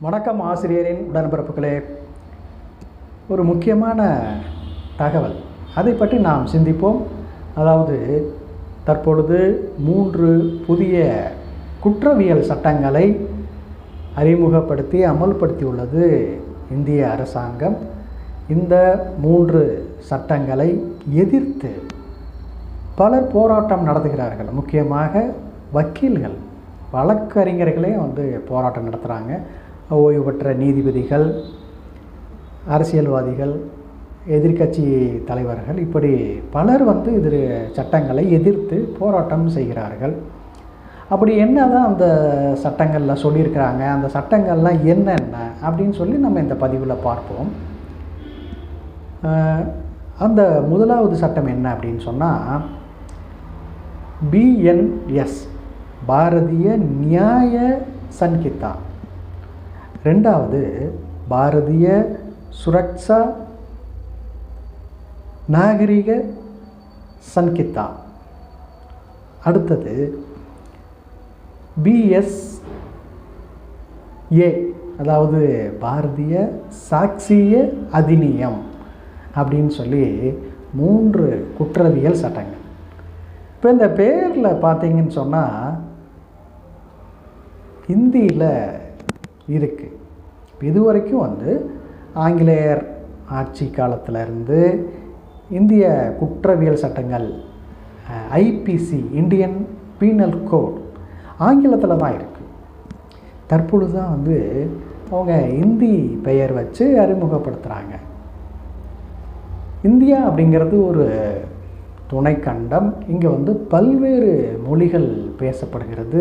வணக்கம் ஆசிரியரின் உடன்பிறப்புகளே. ஒரு முக்கியமான தகவல். அதை பற்றி நாம் சிந்திப்போம். அதாவது தற்பொழுது மூன்று புதிய குற்றவியல் சட்டங்களை அறிமுகப்படுத்தி அமல்படுத்தியுள்ளது இந்திய அரசாங்கம். இந்த மூன்று சட்டங்களை எதிர்த்து பலர் போராட்டம் நடத்துகிறார்கள். முக்கியமாக வக்கீல்கள் வழக்கறிஞர்களே வந்து போராட்டம் நடத்துகிறாங்க ஓய்வு பெற்ற நீதிபதிகள் அரசியல்வாதிகள் எதிர்க்கட்சி தலைவர்கள் இப்படி பலர் வந்து இது சட்டங்களை எதிர்த்து போராட்டம் செய்கிறார்கள். அப்படி என்ன தான் அந்த சட்டங்களில் சொல்லியிருக்கிறாங்க அந்த சட்டங்கள்லாம் என்னென்ன அப்படின்னு சொல்லி நம்ம இந்த பதிவில் பார்ப்போம். அந்த முதலாவது சட்டம் என்ன அப்படின்னு சொன்னால் பிஎன்எஸ் பாரதிய நியாய சன்கிதா. ரெண்டாவது பாரதிய சுரக்ஷா நாகரிக சன்கிதா அடுத்தது பிஎஸ் ஏ அதாவது பாரதிய சாட்சிய அதிநியம் அப்படின்னு சொல்லி மூன்று குற்றவியல் சட்டங்கள். இப்போ இந்த பேரில் பார்த்தீங்கன்னு சொன்னால் ஹிந்தியில் இருக்குது இது வரைக்கும் வந்து ஆங்கிலேயர் ஆட்சி காலத்துல இருந்து இந்திய குற்றவியல் சட்டங்கள் ஐபிசி இந்தியன் பீனல் கோட் ஆங்கிலத்தில் தான் இருக்குது தற்பொழுது தான் வந்து அவங்க இந்தி பெயர் வச்சு அறிமுகப்படுத்துகிறாங்க இந்தியா அப்படிங்கிறது ஒரு துணைக்கண்டம். இங்கே வந்து பல்வேறு மொழிகள் பேசப்படுகிறது.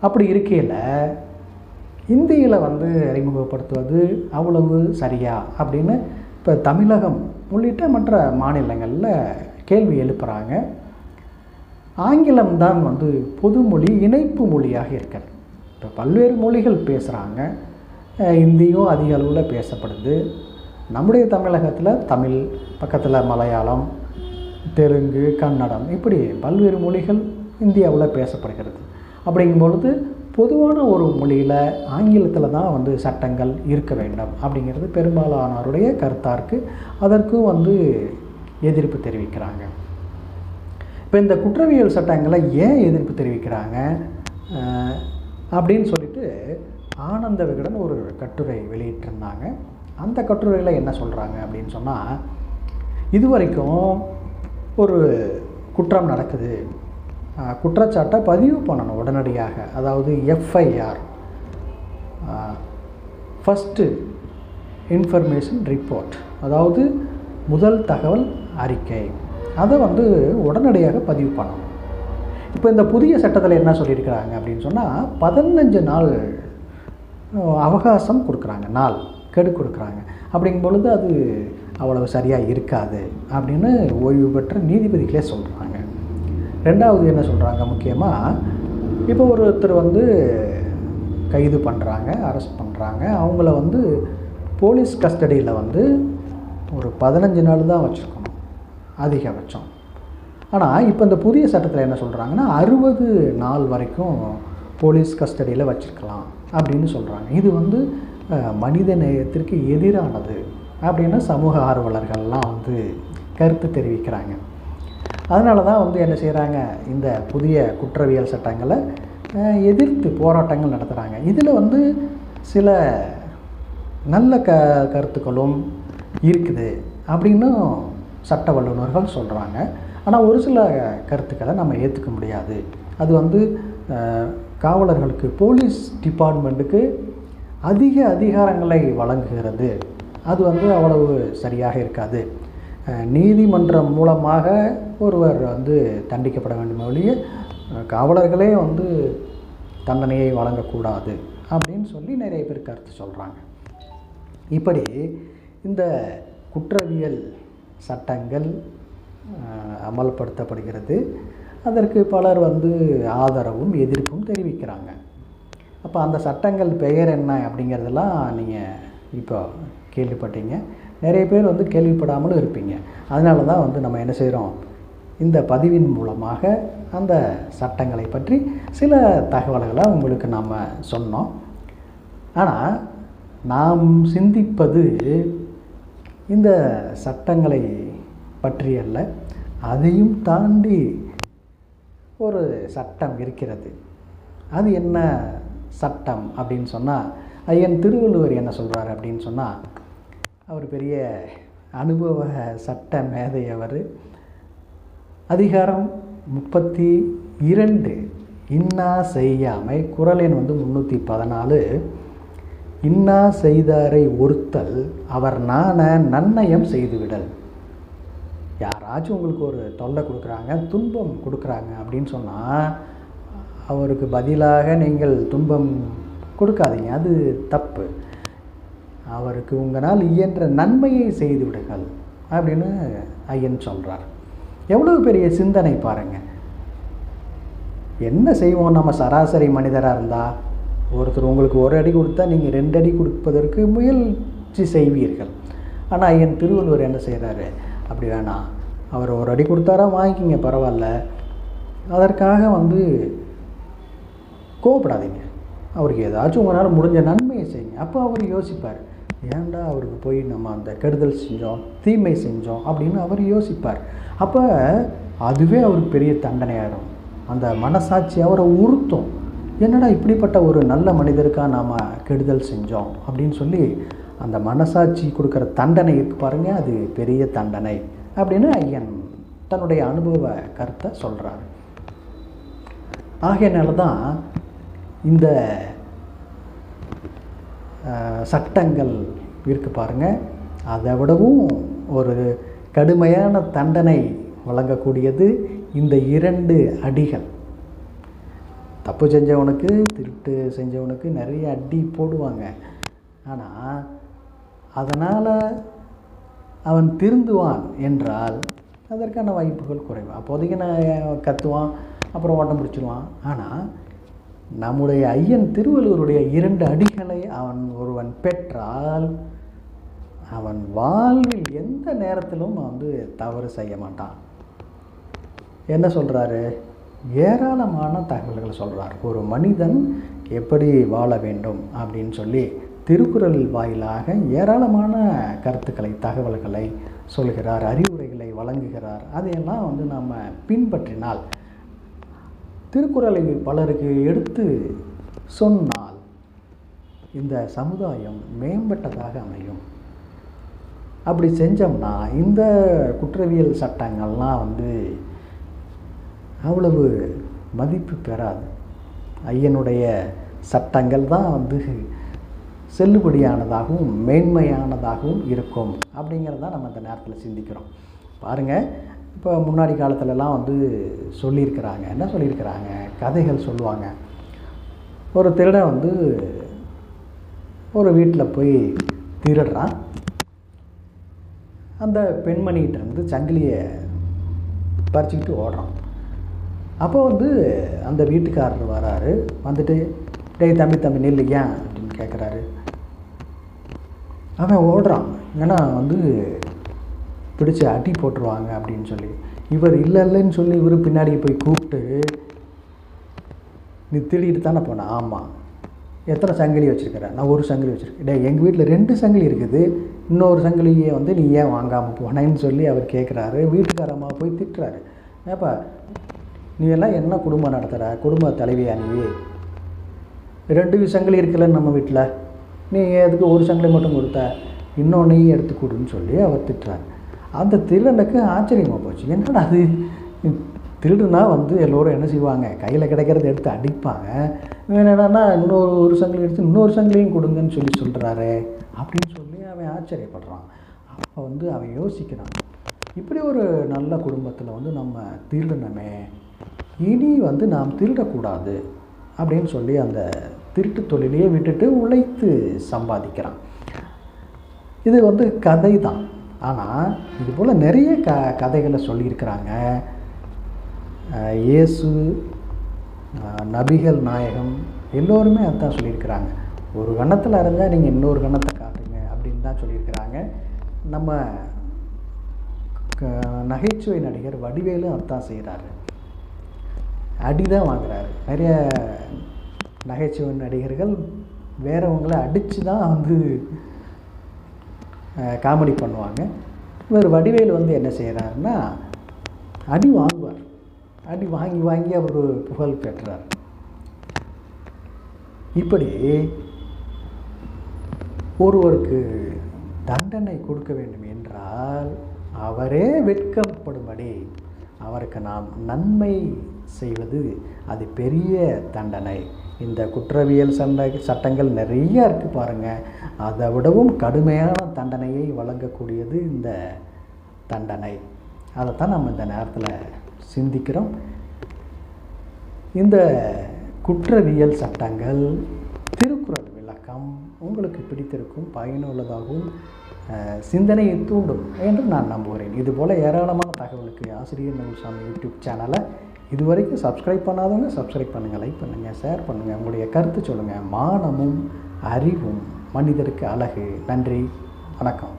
அப்படி இருக்கையில் இந்தியில் வந்து அறிமுகப்படுத்துவது அவ்வளவு சரியா? அப்படின்னு இப்போ தமிழகம் உள்ளிட்ட மற்ற மாநிலங்களில் கேள்வி எழுப்புகிறாங்க ஆங்கிலம் தான் வந்து பொதுமொழி இணைப்பு மொழியாக இருக்கிறது இப்போ பல்வேறு மொழிகள் பேசுகிறாங்க இந்தியும் அதிக அளவில் பேசப்படுது. நம்முடைய தமிழகத்தில் தமிழ் பக்கத்தில் மலையாளம் தெலுங்கு கன்னடம் இப்படி பல்வேறு மொழிகள் இந்தியாவில் பேசப்படுகிறது. அப்படிங்கும் பொழுது பொதுவான ஒரு மொழியில் ஆங்கிலத்தில் தான் வந்து சட்டங்கள் இருக்க வேண்டும் அப்படிங்கிறது பெரும்பாலானோருடைய கருத்தாக இருக்குது அதற்கும் வந்து எதிர்ப்பு தெரிவிக்கிறாங்க. இப்போ இந்த குற்றவியல் சட்டங்களை ஏன் எதிர்ப்பு தெரிவிக்கிறாங்க? அப்படின்னு சொல்லிட்டு ஆனந்த விகடன் ஒரு கட்டுரை வெளியிட்டிருந்தாங்க. அந்த கட்டுரையில் என்ன சொல்கிறாங்க அப்படின்னு சொன்னால் இதுவரைக்கும் ஒரு குற்றம் நடக்குது. குற்றச்சாட்டை பதிவு பண்ணணும் உடனடியாக. அதாவது எஃப்ஐஆர் ஃபஸ்ட்டு இன்ஃபர்மேஷன் ரிப்போர்ட் அதாவது முதல் தகவல் அறிக்கை. அதை வந்து உடனடியாக பதிவு பண்ணணும். இப்போ இந்த புதிய சட்டத்தில் என்ன சொல்லியிருக்கிறாங்க அப்படின்னு சொன்னால் பதினஞ்சு நாள் அவகாசம் கொடுக்குறாங்க. நாள் கெடு கொடுக்குறாங்க. அப்படிங்கும் பொழுது அது அவ்வளவு சரியாக இருக்காது அப்படின்னு ஓய்வு பெற்ற நீதிபதிகளே சொல்கிறாங்க ரெண்டாவது என்ன சொல்கிறாங்க முக்கியமாக இப்போ ஒருத்தர் வந்து கைது பண்ணுறாங்க அரெஸ்ட் பண்ணுறாங்க அவங்கள வந்து போலீஸ் கஸ்டடியில் வந்து ஒரு பதினஞ்சு நாள் தான் வச்சுருக்கணும் அதிகபட்சம். ஆனால் இப்போ இந்த புதிய சட்டத்தில் என்ன சொல்கிறாங்கன்னா அறுபது நாள் வரைக்கும் போலீஸ் கஸ்டடியில் வச்சுருக்கலாம் அப்படின்னு சொல்கிறாங்க இது வந்து மனித நேயத்திற்கு எதிரானது அப்படின்னு சமூக ஆர்வலர்கள்லாம் வந்து கருத்து தெரிவிக்கிறாங்க. அதனால தான் வந்து என்ன செய்கிறாங்க இந்த புதிய குற்றவியல் சட்டங்களை எதிர்த்து போராட்டங்கள் நடத்துகிறாங்க இதில் வந்து சில நல்ல க கருத்துக்களும் இருக்குது அப்படின்னும் சட்ட வல்லுநர்கள் சொல்கிறாங்க ஆனால் ஒரு சில கருத்துக்களை நம்ம ஏற்றுக்க முடியாது. அது வந்து காவலர்களுக்கு போலீஸ் டிபார்ட்மெண்ட்டுக்கு அதிக அதிகாரங்களை வழங்குகிறது. அது வந்து அவ்வளவு சரியாக இருக்காது. நீதிமன்றம் மூலமாக ஒருவர் வந்து தண்டிக்கப்பட வேண்டும் ஒழிய காவலர்களே வந்து தண்டனையை வழங்கக்கூடாது அப்படின்னு சொல்லி நிறைய பேர் கருத்து சொல்கிறாங்க இப்படி இந்த குற்றவியல் சட்டங்கள் அமல்படுத்தப்படுகிறது. அதற்கு பலர் வந்து ஆதரவும் எதிர்ப்பும் தெரிவிக்கிறாங்க. அப்போ அந்த சட்டங்கள் பெயர் என்ன அப்படிங்கிறதெல்லாம் நீங்கள் இப்போ கேள்விப்பட்டீங்க. நிறைய பேர் வந்து கேள்விப்படாமலும் இருப்பீங்க. அதனால தான் வந்து நம்ம என்ன செய்கிறோம் இந்த பதிவின் மூலமாக அந்த சட்டங்களை பற்றி சில தகவல்களை உங்களுக்கு நாம் சொன்னோம். ஆனால் நாம் சிந்திப்பது இந்த சட்டங்களை பற்றியல்ல அதையும் தாண்டி ஒரு சட்டம் இருக்கிறது. அது என்ன சட்டம் அப்படின்னு சொன்னால் ஐயன் திருவள்ளுவர் என்ன சொல்கிறார் அப்படின்னு சொன்னால் அவர் பெரிய அனுபவ சட்ட மேதை அவர். அதிகாரம் முப்பத்தி இரண்டு இன்னா செய்யாமை குரலின் வந்து முந்நூற்றி பதினாலு. இன்னா செய்தாரை ஒருத்தல் அவர் நாண நன்னயம் செய்துவிடல். யாராச்சும் உங்களுக்கு ஒரு தொல்லை கொடுக்குறாங்க துன்பம் கொடுக்குறாங்க அப்படின்னு சொன்னால் அவருக்கு பதிலாக நீங்கள் துன்பம் கொடுக்காதீங்க அது தப்பு. அவருக்கு உங்களால் இயன்ற நன்மையை செய்து விடுங்கள் அப்படின்னு ஐயன் சொல்கிறார் எவ்வளவு பெரிய சிந்தனை பாருங்கள் என்ன செய்வோம்? நம்ம சராசரி மனிதராக இருந்தால் ஒருத்தர் உங்களுக்கு ஒரு அடி கொடுத்தா நீங்கள் ரெண்டு அடி கொடுப்பதற்கு முயற்சி செய்வீர்கள். ஆனால் ஐயன் திருவள்ளுவர் என்ன செய்கிறாரு அப்படி வேணாம். அவர் ஒரு அடி கொடுத்தாரா? வாங்கிக்கிங்க பரவாயில்ல. அதற்காக வந்து கோவப்படாதீங்க. அவருக்கு ஏதாச்சும் உங்களால் முடிஞ்ச நன்மையை செய்யுங்க. அப்போ அவர் யோசிப்பார். ஏன்டா அவருக்கு போய் நம்ம அந்த கெடுதல் செஞ்சோம் தீமை செஞ்சோம் அப்படின்னு அவர் யோசிப்பார். அப்போ அதுவே அவருக்கு பெரிய தண்டனையாயிடும் அந்த மனசாட்சி அவரை உறுத்தும். என்னடா இப்படிப்பட்ட ஒரு நல்ல மனிதருக்காக நாம் கெடுதல் செஞ்சோம் அப்படின்னு சொல்லி அந்த மனசாட்சி கொடுக்குற தண்டனை இருக்கு பாருங்கள் அது பெரிய தண்டனை அப்படின்னு ஐயன் தன்னுடைய அனுபவ கருத்தை சொல்கிறார் ஆகையனால தான் இந்த சட்டங்கள் இருக்கு பாருங்கள் அதை விடவும் ஒரு கடுமையான தண்டனை வழங்கக்கூடியது இந்த இரண்டு அடிகள். தப்பு செஞ்சவனுக்கு திருட்டு செஞ்சவனுக்கு நிறைய அடி போடுவாங்க. ஆனால் அதனால் அவன் திருந்துவான் என்றால் அதற்கான வாய்ப்புகள் குறைவு. அப்போதைக்கு நான் கத்துவான் அப்புறம் ஓட்டம் பிடிச்சிடுவான் ஆனால் நம்முடைய ஐயன் திருவள்ளுவருடைய இரண்டு அடிகளை அவன் ஒருவன் பெற்றால் அவன் வாழ்வில் எந்த நேரத்திலும் வந்து தவறு செய்ய மாட்டான். என்ன சொல்கிறாரு ஏராளமான தகவல்கள் சொல்கிறார் ஒரு மனிதன் எப்படி வாழ வேண்டும் அப்படின்னு சொல்லி திருக்குறள் வாயிலாக ஏராளமான கருத்துக்களை தகவல்களை சொல்கிறார் அறிவுரைகளை வழங்குகிறார். அதையெல்லாம் வந்து நம்ம பின்பற்றினால் திருக்குறளை பலருக்கு எடுத்து சொன்னால் இந்த சமுதாயம் மேம்பட்டதாக அமையும். அப்படி செஞ்சோம்னா இந்த குற்றவியல் சட்டங்கள்லாம் வந்து அவ்வளவு மதிப்பு பெறாது. ஐயனுடைய சட்டங்கள் தான் வந்து செல்லுபடியானதாகவும் மேன்மையானதாகவும் இருக்கும். அப்படிங்கிறத நம்ம இந்த நேரத்தில் சிந்திக்கிறோம். பாருங்கள் இப்போ முன்னாடி காலத்துலலாம் வந்து சொல்லியிருக்கிறாங்க. என்ன சொல்லியிருக்கிறாங்க? கதைகள் சொல்லுவாங்க. ஒரு திருடன் வந்து ஒரு வீட்டில் போய் திருடுறான். அந்த பெண்மணிகிட்ட இருந்து சங்கிலியை பறிச்சுக்கிட்டு ஓடுறான். அப்போ வந்து அந்த வீட்டுக்காரர் வராரு. வந்துட்டு டேய் தம்பி தம்பி நில்லு ஏன்? அப்படின்னு கேட்குறாரு அவன் ஓடுறான். ஏன்னா வந்து பிடிச்சு அடி போட்டுருவாங்க அப்படின்னு சொல்லி. இவர் இல்லை இல்லைன்னு சொல்லி இவர் பின்னாடி போய் கூப்பிட்டு நீ திருடிட்டு தானே போனேன் ஆமாம் எத்தனை சங்கிலி வச்சுருக்கிறேன் நான் ஒரு சங்கிலி வச்சுருக்கேன். டே எங்கள் வீட்டில் ரெண்டு சங்கிலி இருக்குது. இன்னொரு சங்கிலியை வந்து நீ ஏன் வாங்காமல் போனேன்னு சொல்லி அவர் கேட்குறாரு வீட்டுக்காரம்மா போய் திட்டுறாரு. ஏப்பா நீ எல்லாம் என்ன குடும்பம் நடத்துகிற குடும்ப தலைவியா நீ? ரெண்டு சங்கிலி இருக்குல்ல நம்ம வீட்டில் நீ எதுக்கு ஒரு சங்கிலி மட்டும் கொடுத்த? இன்னொன்னையும் எடுத்து கொடுன்னு சொல்லி அவர் திட்டுறாரு. அந்த திருடனுக்கு ஆச்சரியமாக போச்சு. என்னடா அது திருடுனா வந்து எல்லோரும் என்ன செய்வாங்க? கையில் கிடைக்கிறத எடுத்து அடிப்பாங்க. என்னடானா இன்னொரு ஒரு சங்கிலி எடுத்து இன்னொரு சங்கிலியும் கொடுங்கன்னு சொல்லி சொல்கிறாரு அப்படின்னு சொல்லி அவன் ஆச்சரியப்படுறான். அப்போ வந்து அவன் யோசிக்கிறான். இப்படி ஒரு நல்ல குடும்பத்தில் வந்து நம்ம திருடனமே இனி வந்து நாம் திருடக்கூடாது அப்படின்னு சொல்லி அந்த திருட்டு தொழிலையே விட்டுட்டு உழைத்து சம்பாதிக்கிறான். இது வந்து கதை தான் ஆனால் இது போல் நிறைய க கதைகளை சொல்லியிருக்கிறாங்க. இயேசு நபிகள் நாயகம் எல்லோருமே அதுதான் சொல்லியிருக்கிறாங்க. ஒரு கணத்தில் இருந்தால் நீங்கள் இன்னொரு கணத்தை காட்டுங்க அப்படின்னு தான் சொல்லியிருக்கிறாங்க. நம்ம க- நகைச்சுவை நடிகர் வடிவேலு அதுதான் செய்கிறாரு அடி தான் வாங்குறாரு. நிறைய நகைச்சுவை நடிகர்கள் வேறவங்களை அடித்து தான் வந்து காமெடி பண்ணுவாங்க. இவர் வடிவேல் வந்து என்ன செய்கிறாருன்னா அடி வாங்குவார். அடி வாங்கி வாங்கி அவர் புகழ் பெற்றார். இப்படி ஒருவருக்கு தண்டனை கொடுக்க வேண்டும் என்றால் அவரே வெட்கப்படும்படி அவருக்கு நாம் நன்மை செய்வது அது பெரிய தண்டனை. இந்த குற்றவியல் சண்டை சட்டங்கள் நிறைய இருக்குது பாருங்கள் அதை விடவும் கடுமையான தண்டனையை வழங்கக்கூடியது இந்த தண்டனை. அதைத்தான் நம்ம இந்த நேரத்தில் சிந்திக்கிறோம். இந்த குற்றவியல் சட்டங்கள் திருக்குறள் விளக்கம் உங்களுக்கு பிடித்திருக்கும் பயனுள்ளதாகவும் சிந்தனையை தூண்டும் என்று நான் நம்புகிறேன். இதுபோல் ஏராளமான தகவலுக்கு ஆசிரியர் நகுல்சாமி யூடியூப் சேனலை இதுவரைக்கும் சப்ஸ்கிரைப் பண்ணாதவங்க சப்ஸ்கிரைப் பண்ணுங்கள் லைக் பண்ணுங்கள் ஷேர் பண்ணுங்கள் உங்களுடைய கருத்து சொல்லுங்கள் மானமும் அறிவும் மனிதருக்கு அழகு. நன்றி. வணக்கம்.